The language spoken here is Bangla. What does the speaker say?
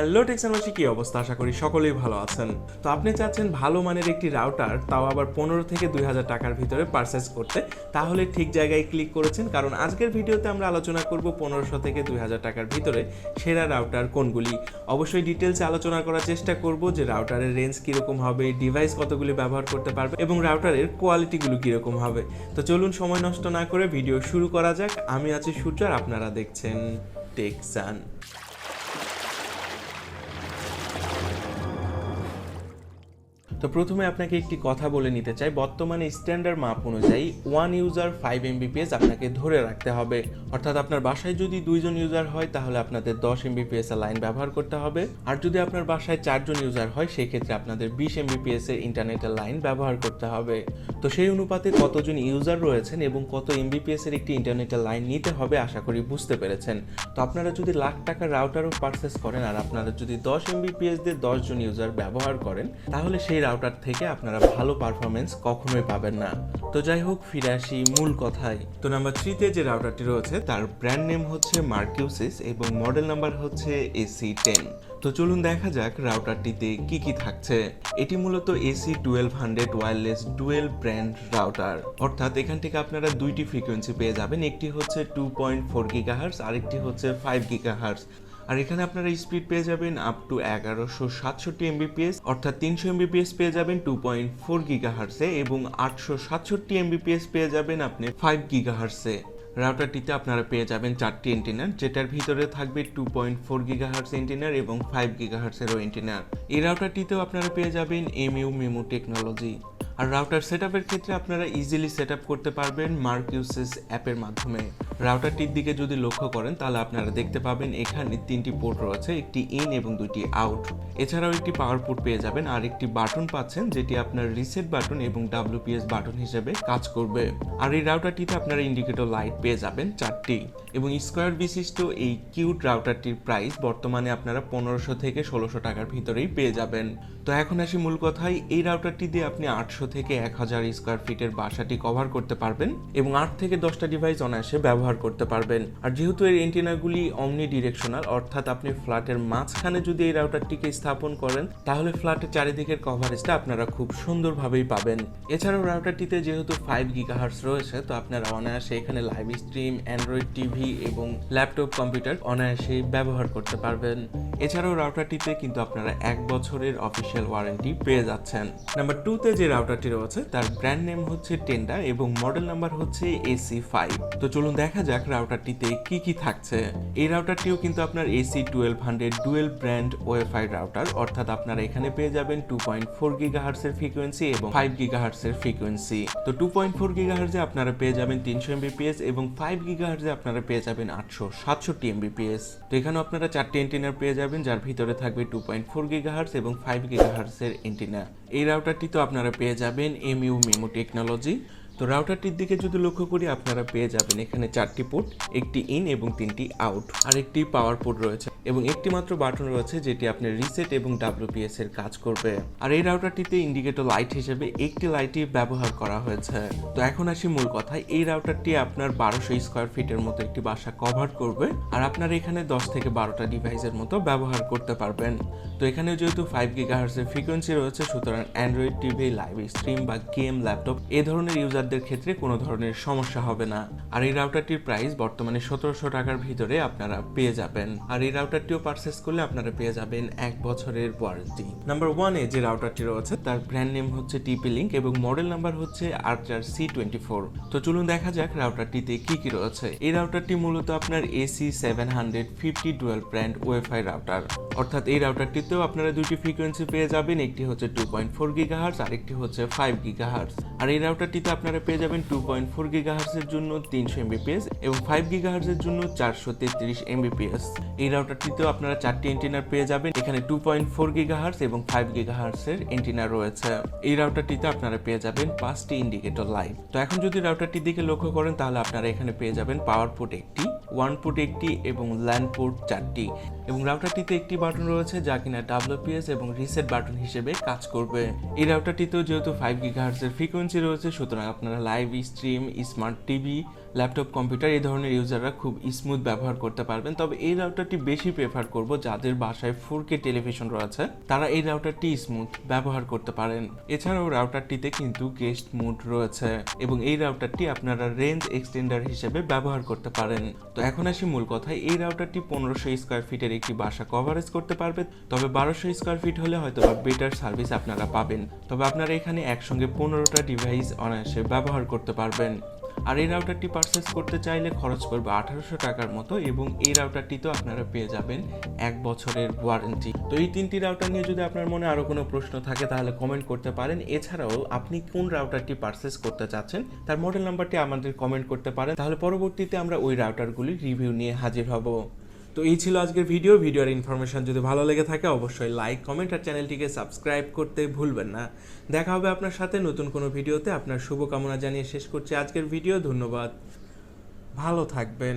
হ্যালো টেকসানবাসী কি অবস্থা? আশা করি সকলেই ভালো আছেন। তো আপনি চাচ্ছেন ভালো মানের একটি রাউটার তাও আবার পনেরো থেকে দুই হাজার টাকার ভিতরে পারচেস করতে। তাহলে ঠিক জায়গায় ক্লিক করেছেন, কারণ আজকের ভিডিওতে আমরা আলোচনা করব পনেরোশো থেকে দুই হাজার টাকার ভিতরে সেরা রাউটার কোনগুলি। অবশ্যই ডিটেলসে আলোচনা করার চেষ্টা করব যে রাউটারের রেঞ্জ কীরকম হবে ডিভাইস কতগুলি ব্যবহার করতে পারবে এবং রাউটারের কোয়ালিটিগুলো কীরকম হবে। তো চলুন সময় নষ্ট না করে ভিডিও শুরু করা যাক। আমি আছি সূর্য আর আপনারা দেখছেন টেকসান। তো প্রথমে আপনাকে একটি কথা বলে নিতে চাই। বর্তমানে স্ট্যান্ডার্ড মাপ অনুযায়ী ওয়ান ইউজার ফাইভ এমবিপিএস আপনাকে ধরে রাখতে হবে। অর্থাৎ আপনার বাসায় যদি দুইজন ইউজার হয়, তাহলে আপনাদের দশ এমবিপিএস এর লাইন ব্যবহার করতে হবে। আর যদি আপনার বাসায় চারজন ইউজার হয়, সেক্ষেত্রে আপনাদের বিশ এমবিপিএস এর ইন্টারনেটের লাইন ব্যবহার করতে হবে। তো সেই অনুপাতে কতজন ইউজার রয়েছেন এবং কত এমবিপিএস এর একটি ইন্টারনেটের লাইন নিতে হবে, আশা করি বুঝতে পেরেছেন। তো আপনারা যদি লাখ টাকার রাউটারও পারচেস করেন, আর আপনারা যদি দশ এমবিপিএস দিয়ে দশজন ইউজার ব্যবহার করেন, তাহলে সেই রাউটার থেকে আপনারা ভালো পারফরমেন্স কখনোই পাবেন না। তো যাই হোক, ফিরে আসি মূল কথায়। তো নাম্বার থ্রিতে যে রাউটারটি রয়েছে, তার ব্র্যান্ড নেম হচ্ছে মার্কিউসিস এবং মডেল নাম্বার হচ্ছে এসি টেন তো চলুন দেখা যাক রাউটারটিতে কি কি থাকছে। এটি মূলত AC twelve hundred wireless dual brand router অর্থাৎ এখান থেকে আপনারা দুইটি ফ্রিকোয়েন্সি পেয়ে যাবেন। একটি হচ্ছে টু পয়েন্ট ফোর গিগাহার্স আরেকটি হচ্ছে ফাইভ গিগাহার্স আর এখানে আপনারা স্পিড পেয়ে যাবেন আপ টু এগারোশো সাতষট্টি এমবিপিএস অর্থাৎ তিনশো এমবিপিএস পেয়ে যাবেন টু পয়েন্ট ফোর গিগাহার্সে এবং আটশো সাতষট্টি এমবিপিএস পেয়ে যাবেন আপনি ফাইভ গিগাহার্সে রাউটারটিতে আপনারা পেয়ে যাবেন চারটি এন্টিনার যেটার ভিতরে থাকবে টু পয়েন্ট ফোর গিগাহার্স এন্টিনার এবং ফাইভ গিগাহার্সেরও এন্টিনার এই রাউটারটিতেও আপনারা পেয়ে যাবেন এমইউ মেমো টেকনোলজি আর রাউটার সেট ক্ষেত্রে আপনারা ইজিলি সেট করতে পারবেন মার্কিউসেস অ্যাপের মাধ্যমে। রাউটারটির দিকে যদি লক্ষ্য করেন, তাহলে আপনারা দেখতে পাবেন এখানে তিনটি পোর্ট রয়েছে, একটি ইন এবং দুইটি আউট। এছাড়াও একটি পাওয়ার পোর্ট পেয়ে যাবেন, আর একটি বাটন পাচ্ছেন, যেটি আপনার রিসেট বাটন এবং ডাব্লিউপিএস বাটন হিসেবে কাজ করবে। আর এই রাউটারটিতে আপনারা ইন্ডিকেটর লাইট পেয়ে যাবেন চারটি। এবং স্কোয়ার বিশিষ্ট এই কিউট রাউটারটির প্রাইস বর্তমানে আপনারা পনেরোশো থেকে ষোলোশো টাকার ভিতরেই পেয়ে যাবেন। তো এখন আসি মূল কথায়, এই রাউটারটি দিয়ে আপনি আটশো থেকে এক হাজার স্কোয়ার ফিটের বাসাটি কভার করতে পারবেন এবং আট থেকে দশটা ডিভাইস অনায়াসে ব্যবহার করতে পারবেন। আর যেহেতু এর এন্টিনাগুলি অমনি ডিরেকশনাল অর্থাৎ আপনি ফ্ল্যাটের মাঝখানে যদি এই রাউটারটিকে স্থাপন করেন, তাহলে ফ্ল্যাটের চারিদিকের কভারেজটা আপনারা খুব সুন্দরভাবেই পাবেন। এছাড়াও রাউটারটিতে যেহেতু ফাইভ গিগাহার্স রয়েছে, তো আপনারা অনায়াসে এখানে লাইভ স্ট্রিম অ্যান্ড্রয়েড টিভি এবং ল্যাপটপ কম্পিউটার অনায়াসেই ব্যবহার করতে পারবেন। এছাড়াও রাউটারটিতে কিন্তু আপনারা এক বছরের অফিসিয়াল ওয়ারেন্টি পেয়ে যাচ্ছেন। নাম্বার টুতে যে রাউটারটি রয়েছে, তার ব্র্যান্ড নেম হচ্ছে টেন্ডা এবং মডেল নাম্বার হচ্ছে এসি ফাইভ তো চলুন দেখা যাক রাউটারটিতে কি কি থাকছে। এই রাউটারটিও কিন্তু আপনার AC twelve hundred dual brand WiFi router অর্থাৎ আপনারা এখানে পেয়ে যাবেন টু পয়েন্ট ফোর গিগা হার্সের ফ্রিকোয়েন্সি এবং ফাইভ গিগা হার্সের ফ্রিকোয়েন্সি তো টু পয়েন্ট ফোর গিগা হার্সে আপনারা পেয়ে যাবেন তিনশো এমবিপিএস এবং ফাইভ গিগা হার্সে আপনারা পেয়ে যাবেন আটশো সাতষট্টি এমবিপিএস তো এখানে আপনারা চারটি এন্টিনার পেয়ে যাবেন। যার ভিতরে থাকবে টু পয়েন্ট ফোর গিগাহার্স এবং ফাইভ গিগাহার্সের এন্টিনা এই রাউটারটি তো আপনারা পেয়ে যাবেন এম ইউ মেমো টেকনোলজি তো রাউটারটির দিকে যদি লক্ষ্য করি, আপনারা পেয়ে যাবেন এখানে চারটি পোর্ট একটি ইন এবং তিনটি আউট আর একটি পাওয়ার পোর্ট রয়েছে এবং একটি মাত্র বাটন রয়েছে যেটি আপনার রিসেট এবং ডাব্লিউপিএস এর কাজ করবে। আর এই রাউটারটিতে ইন্ডিকেটর লাইট হিসেবে একটি লাইটই ব্যবহার করা হয়েছে। তো এখন আসি মূল কথায়। এই রাউটারটি আপনার বারোশো স্কোয়ার ফিটের মতো একটি বাসা কভার করবে আর আপনার এখানে দশ থেকে বারোটা ডিভাইসের মতো ব্যবহার করতে পারবেন। তো এখানে যেহেতু ফাইভ গিগাহার্সের ফ্রিকোয়েন্সি রয়েছে, সুতরাং অ্যান্ড্রয়েড টিভি লাইভ স্ট্রিম বা গেম ল্যাপটপ এ ধরনের ইউজারদের ক্ষেত্রে কোনো ধরনের সমস্যা হবে না। আর এই রাউটারটির প্রাইস বর্তমানে সতেরোশো টাকার ভিতরে আপনারা পেয়ে যাবেন। আর এই রাউটারটিও পারচেস করলে আপনারা পেয়ে যাবেন এক বছরের ওয়ারেন্টি নাম্বার ওয়ানে যে রাউটারটি রয়েছে, তার ব্র্যান্ড নেম হচ্ছে টিপি লিঙ্ক এবং মডেল নাম্বার হচ্ছে আর্চার সি টোয়েন্টি ফোর তো চলুন দেখা যাক রাউটারটিতে কি কি রয়েছে। এই রাউটারটি মূলত আপনার AC seven hundred fifty twelve brand WiFi router অর্থাৎ এই রাউটারটিতেও আপনারা দুটি ফ্রিকোয়েন্সি পেয়ে যাবেন, একটি হচ্ছে টু পয়েন্ট ফোর গিগাহার্স আর একটি হচ্ছে ফাইভ গিগাহার্স আর এই রাউটারটিতে আপনারা পেয়ে যাবেন টু পয়েন্ট ফোর গিগাহার্সের জন্য তিনশো এমবিপিএস এবং ফাইভ গিগাহার্সের জন্য চারশো তেত্রিশ এমবিপিএস এই রাউটারটিতেও আপনারা চারটি এন্টিনার পেয়ে যাবেন। এখানে টু পয়েন্ট ফোর গিগাহার্স এবং ফাইভ গিগাহার্সের এন্টিনার রয়েছে। এই রাউটারটিতে আপনারা পেয়ে যাবেন পাঁচটি ইন্ডিকেটর লাইন তো এখন যদি রাউটারটির দিকে লক্ষ্য করেন, তাহলে আপনারা এখানে পেয়ে যাবেন পাওয়ার পোর্ট একটি ওয়ান পোর্ট একটি এবং ল্যান্ড পোর্ট চারটি। এবং রাউটারটিতে একটি বাটন রয়েছে যা কিনা ডাব্লিউপিএস এবং রিসেট বাটন হিসেবে কাজ করবে। এই রাউটারটিতেও যেহেতু ফাইভ গিগাহার্সের ফ্রিকোয়েন্সি রয়েছে, সুতরাং আপনারা live, stream, smart TV, laptop, computer এই ধরনের ইউজাররা খুব স্মুথ ব্যবহার করতে পারবেন। তবে এই রাউটারটি বেশি প্রেফার করব যাদের বাসায় ফোর কে টেলিভিশন রয়েছে। তারা এই রাউটারটি স্মুথ ব্যবহার করতে পারেন। এছাড়াও রাউটারটিতে কিন্তু গেস্ট মুড রয়েছে এবং এই রাউটারটি আপনারা রেঞ্জ এক্সটেন্ডার হিসেবে ব্যবহার করতে পারেন। তো এখন আসি মূল কথা এই রাউটারটি পনেরোশো স্কোয়ার ফিটের একটি বাসা কভারেজ করতে পারবে, তবে বারোশো স্কোয়ার ফিট হলে হয়তো বা বেটার সার্ভিস আপনারা পাবেন। তবে আপনারা এখানে একসঙ্গে পনেরোটা ডিভাইস অনায়াসে ব্যবহার করতে পারবেন। আর এই রাউটারটি পারচেস করতে চাইলে খরচ করবে আঠারোশো টাকার মতো এবং এই রাউটারটি তো আপনারা পেয়ে যাবেন এক বছরের ওয়ারেন্টি তো এই তিনটি রাউটার নিয়ে যদি আপনার মনে আরও কোনো প্রশ্ন থাকে, তাহলে কমেন্ট করতে পারেন। এছাড়াও আপনি কোন রাউটারটি পারচেস করতে চাচ্ছেন, তার মডেল নাম্বারটি আমাদের কমেন্ট করতে পারেন। তাহলে পরবর্তীতে আমরা ওই রাউটারগুলির রিভিউ নিয়ে হাজির হব। তো এই ছিল আজকের ভিডিও। ভিডিওর ইনফরমেশন যদি ভালো লেগে থাকে, অবশ্যই লাইক কমেন্ট আর চ্যানেলটিকে সাবস্ক্রাইব করতে ভুলবেন না। দেখা হবে আপনার সাথে নতুন কোনো ভিডিওতে। আপনার শুভকামনা জানিয়ে শেষ করছি আজকের ভিডিও। ধন্যবাদ। ভালো থাকবেন।